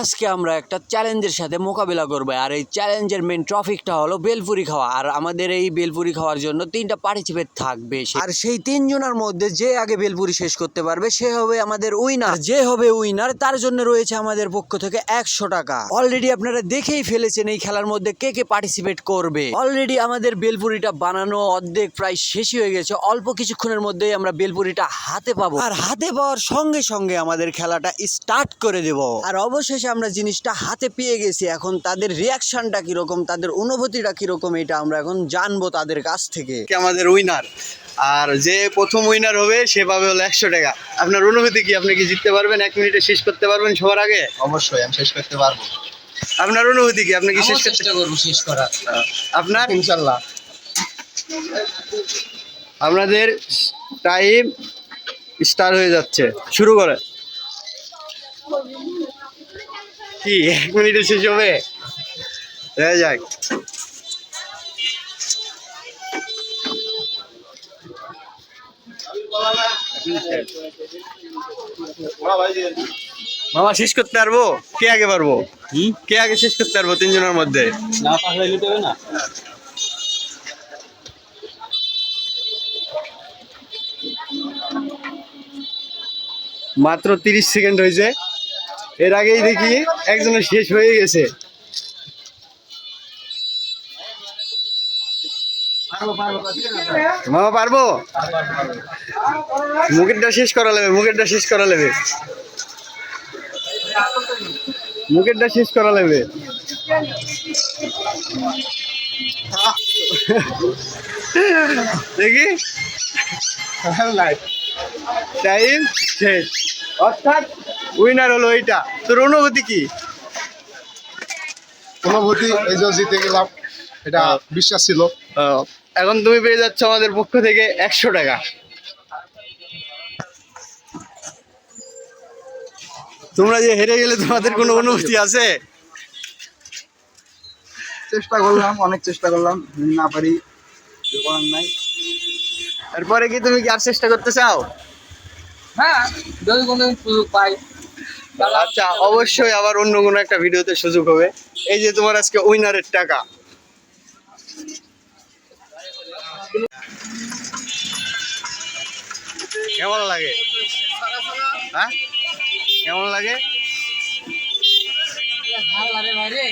আজকে আমরা একটা চ্যালেঞ্জের সাথে মোকাবিলা করব। আর এই চ্যালেঞ্জের মেন টপিকটা হলো বেলপুরি খাওয়া। আর আমাদের এই বেলপুরি খাওয়ার জন্য তিনটা পার্টিসিপেট থাকবে আর সেই তিনজনের মধ্যে যে আগে বেলপুরি শেষ করতে পারবে সে হবে আমাদের উইনার যে হবে উইনার তার জন্য রয়েছে আমাদের পক্ষ থেকে একশো টাকা। অলরেডি আপনারা দেখেই ফেলেছেন এই খেলার মধ্যে কে কে পার্টিসিপেট করবে। অলরেডি আমাদের বেলপুরিটা বানানো অর্ধেক প্রায় শেষই হয়ে গেছে। অল্প কিছুক্ষণের মধ্যেই আমরা বেলপুরিটা হাতে পাবো। আর হাতে পাওয়ার সঙ্গে সঙ্গে আমাদের খেলাটা স্টার্ট করে দেব। আর অবশেষে আমরা জিনিসটা হাতে পেয়ে গেছি। এখন তাদের রিয়াকশনটা কীরকম? তাদের অনুভূতিটা কীরকম? এটা আমরা এখন জানব তাদের কাছ থেকে। আমাদের উইনার আর যে প্রথম উইনার হবে সে পাবে হলো একশো টাকা। আপনার অনুভূতি কি? আপনি কি জিততে পারবেন? এক মিনিটে শেষ করতে পারবেন সবার আগে? অবশ্যই আমি শেষ করতে পারব। আপনার অনুভূতি কি? আপনি কি শেষ করতে চেষ্টা করব শেষ করার। আপনার? ইনশাল্লাহ। আপনাদের টাইম স্টার্ট হয়ে যাচ্ছে। শুরু করে। কি এক মিনিটে শেষ হবে? দেখা যাক। মামা শেষ করতে পারব? কে আগে পারব? কে? আগে শেষ করতে পারব তিনজনের মধ্যে? না। মাত্র তিরিশ সেকেন্ড হয়েছে। এর আগেই দেখি একজনের শেষ হয়ে গেছে। মামা পারব? মুখেরটা শেষ করা নেবে মুখেরটা শেষ করা নেবে মুখেরটা শেষ করা নেবে দেখি। টাইম শেষ। অর্থাৎ উইনার হলো এইটা। তোর অনুভূতি কি? অনুভূতি এই যে জিতে গেলাম এটা বিশ্বাস ছিল। আহ, এখন তুমি পেয়ে যাচ্ছ আমাদের পক্ষ থেকে একশো টাকা। তোমরা যে হেরে গেলে তোমাদের কোনো অনুভূতি আছে? চেষ্টা করলাম অনেক চেষ্টা করলাম না পারি করার নাই। তারপরে কি তুমি কি আর চেষ্টা করতে চাও? হ্যাঁ যদি কোনো সুযোগ পাই আচ্ছা অবশ্যই আবার অন্য কোনো একটা ভিডিওতে সুযোগ হবে। এই যে তোমার আজকে উইনারের টাকা। কেমন লাগে? হ্যাঁ? কেমন লাগে ভাই রে।